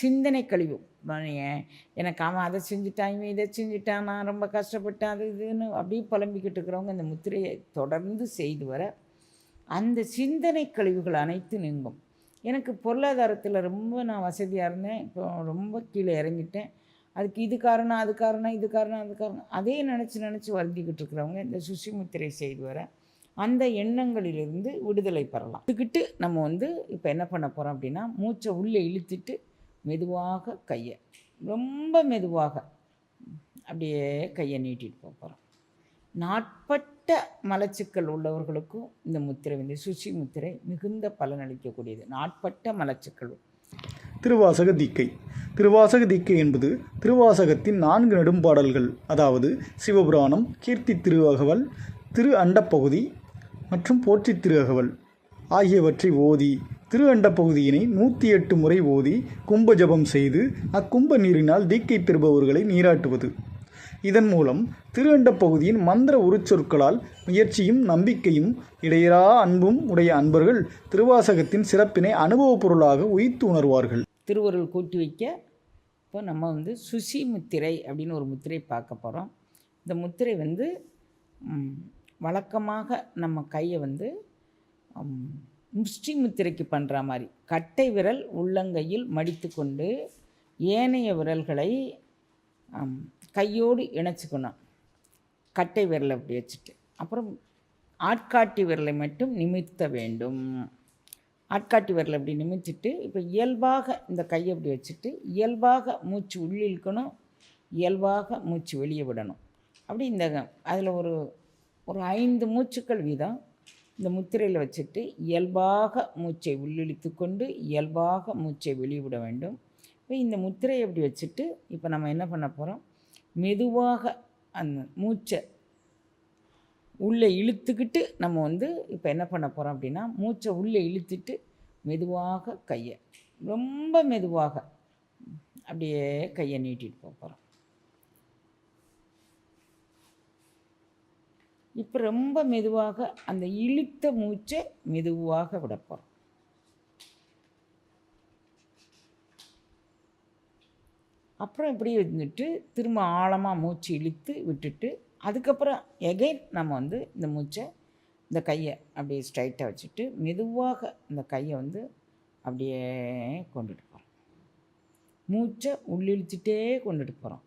சிந்தனை கழிவு. எனக்கு அவன் அதை செஞ்சுட்டான் இதை செஞ்சுட்டான் நான் ரொம்ப கஷ்டப்பட்டேன் அது இதுன்னு அப்படியே புலம்பிக்கிட்டு இருக்கிறவங்க இந்த முத்திரையை தொடர்ந்து செய்து வர அந்த சிந்தனை கழிவுகள் அனைத்து நீங்கும். எனக்கு பொருளாதாரத்தில் ரொம்ப நான் வசதியாக இருந்தேன். இப்போ ரொம்ப கீழே இறங்கிட்டேன். அதுக்கு இது காரணம் அது காரணம் இது காரணம் அது காரணம். அதே நினச்சி நினச்சி வருந்திக்கிட்டு இருக்கிறவங்க இந்த சுசி முத்திரை செய்து வர அந்த எண்ணங்களிலிருந்து விடுதலை பெறலாம். இதுக்கிட்டு நம்ம வந்து இப்போ என்ன பண்ண போகிறோம் அப்படின்னா மூச்சை உள்ளே இழுத்துட்டு மெதுவாக கையை ரொம்ப மெதுவாக அப்படியே கையை நீட்டிட்டு போக போகிறோம் நாட்பட்ட மலச்சிக்கல் உள்ளவர்களுக்கும் இந்த முத்திரை வந்து சுசி முத்திரை மிகுந்த பலனளிக்கக்கூடியது நாட்பட்ட மலச்சிக்கல். திருவாசக தீக்கை. திருவாசக தீக்கை என்பது திருவாசகத்தின் நான்கு நெடும்பாடல்கள். அதாவது சிவபுராணம் கீர்த்தி திருவகவல் திரு அண்டப்பகுதி மற்றும் போற்றி திருவகவல் ஆகியவற்றை ஓதி திருவண்ட பகுதியினை நூற்றி எட்டு முறை ஓதி கும்ப ஜபம் செய்து அக்கும்ப நீரினால் தீக்கை பெறுபவர்களை நீராட்டுவது. இதன் மூலம் திரு பகுதியின் மந்திர உருச்சொற்களால் முயற்சியும் நம்பிக்கையும் இடையரா அன்பும் உடைய அன்பர்கள் திருவாசகத்தின் சிறப்பினை அனுபவப் பொருளாக உயிர்த்து உணர்வார்கள். திருவருள் கூட்டி வைக்க இப்போ நம்ம வந்து சுசி முத்திரை அப்படின்னு ஒரு முத்திரை பார்க்க போகிறோம் இந்த முத்திரை வந்து வழக்கமாக நம்ம கையை வந்து முஷ்டி முத்திரைக்கு பண்ணுற மாதிரி கட்டை விரல் உள்ளங்கையில் மடித்து கொண்டு ஏனைய விரல்களை கையோடு இணைச்சிக்கணும். கட்டை விரலை அப்படி வச்சுட்டு. அப்புறம் ஆட்காட்டி விரலை மட்டும் நிமிர்த்த வேண்டும். ஆட்காட்டி விரலை அப்படி நிமித்திட்டு இப்போ இயல்பாக இந்த கையை அப்படி வச்சுட்டு இயல்பாக மூச்சு உள்ளிழுக்கணும் இயல்பாக மூச்சு வெளியே விடணும். அப்படி இந்த அதில் ஒரு ஒரு ஐந்து மூச்சுக்கள் வீதம் இந்த முத்திரையில் வச்சுட்டு இயல்பாக மூச்சை உள்ளிழித்து கொண்டு இயல்பாக மூச்சை வெளியே விட வேண்டும். இப்போ இந்த முத்திரையை அப்படி வச்சுட்டு இப்போ நம்ம என்ன பண்ண போகிறோம் மெதுவாக அந்த மூச்சை உள்ளே இழுத்துக்கிட்டு நம்ம வந்து இப்போ என்ன பண்ண போகிறோம் அப்படின்னா மூச்சை உள்ளே இழுத்துட்டு மெதுவாக கையை ரொம்ப மெதுவாக அப்படியே கையை நீட்டிட்டு போக போகிறோம் இப்போ ரொம்ப மெதுவாக அந்த இழுத்த மூச்சை மெதுவாக விட போகிறோம் அப்புறம் இப்படி இருந்துட்டு திரும்ப ஆழமாக மூச்சு இழுத்து விட்டுட்டு அதுக்கப்புறம் எகைன் நம்ம வந்து இந்த மூச்சை இந்த கையை அப்படியே ஸ்ட்ரைட்டாக வச்சுட்டு மெதுவாக இந்த கையை வந்து அப்படியே கொண்டுட்டு போகிறோம் மூச்சை உள்ளிழுத்துட்டே கொண்டுட்டு போகிறோம்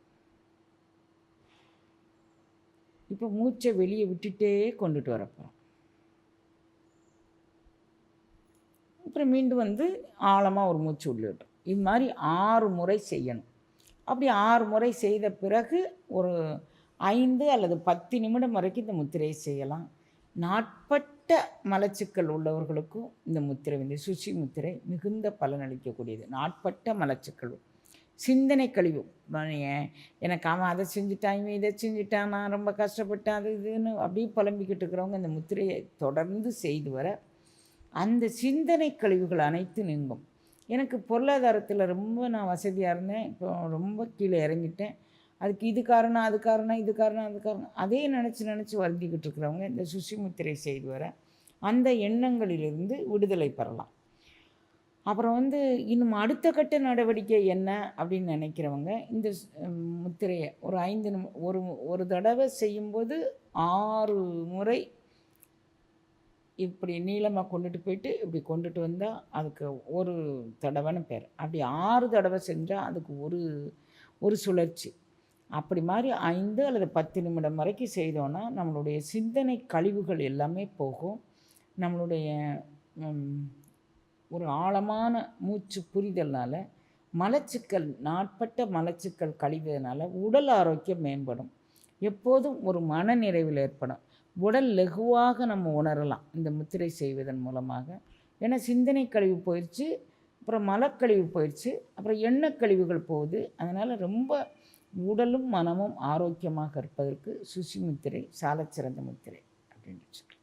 இப்போ மூச்சை வெளியே விட்டுட்டே கொண்டுட்டு வரப்போகிறோம் அப்புறம் மீண்டும் வந்து ஆழமாக ஒரு மூச்சு உள்ளிட்டோம் இது மாதிரி ஆறு முறை செய்யணும். அப்படி ஆறு முறை செய்த பிறகு ஒரு ஐந்து அல்லது பத்து நிமிடம் வரைக்கும் இந்த முத்திரையை செய்யலாம். நாட்பட்ட மலச்சிக்கல் உள்ளவர்களுக்கும் இந்த முத்திரை வந்து சுசி முத்திரை மிகுந்த பலனளிக்கக்கூடியது. நாட்பட்ட மலச்சிக்கல். சிந்தனை கழிவு. எனக்கு அவன் அதை செஞ்சுட்டான் இவன் இதை செஞ்சுட்டான் நான் ரொம்ப கஷ்டப்பட்டேன் அது இதுன்னு அப்படியே புலம்பிக்கிட்டு இருக்கிறவங்க இந்த முத்திரையை தொடர்ந்து செய்து வர அந்த சிந்தனை கழிவுகள் அனைத்து நீங்கும். எனக்கு பொருளாதாரத்தில் ரொம்ப நான் வசதியாக இருந்தேன். இப்போ ரொம்ப கீழே இறங்கிட்டேன். அதுக்கு இது காரணம் அது காரணம் இது காரணம் அது காரணம். அதே நினச்சி நினச்சி வருந்திக்கிட்டு இருக்கிறவங்க இந்த சுசி முத்திரை செய்து வர அந்த எண்ணங்களிலிருந்து விடுதலை பெறலாம். அப்புறம் வந்து இன்னும் அடுத்த கட்ட நடவடிக்கை என்ன அப்படின்னு நினைக்கிறவங்க இந்த முத்திரையை ஒரு ஐந்து நிமி ஒரு ஒரு தடவை செய்யும்போது ஆறு முறை இப்படி நீளமாக கொண்டுட்டு போயிட்டு இப்படி கொண்டுட்டு வந்தால் அதுக்கு ஒரு தடவைன்னு பேர். அப்படி ஆறு தடவை செஞ்சால் அதுக்கு ஒரு ஒரு சுழற்சி. அப்படி மாதிரி ஐந்து அல்லது பத்து நிமிடம் வரைக்கும் செய்தோன்னா நம்மளுடைய சிந்தனை கழிவுகள் எல்லாமே போகும். நம்மளுடைய ஒரு ஆழமான மூச்சு புரிதல்னால் மலச்சிக்கல் நாட்பட்ட மலச்சிக்கல் கழிவதனால உடல் ஆரோக்கியம் மேம்படும். எப்போதும் ஒரு மன நிறைவில் ஏற்படும். உடல் லெகுவாக நம்ம உணரலாம். இந்த முத்திரை செய்வதன் மூலமாக. ஏன்னா சிந்தனை கழிவு போயிடுச்சு அப்புறம் மலக்கழிவு போயிடுச்சு அப்புறம் எண்ணெய் கழிவுகள் போகுது. அதனால் ரொம்ப உடலும் மனமும் ஆரோக்கியமாக இருப்பதற்கு சுசி முத்திரை சாலச்சிறந்த முத்திரை அப்படின்னு வச்சுக்கலாம்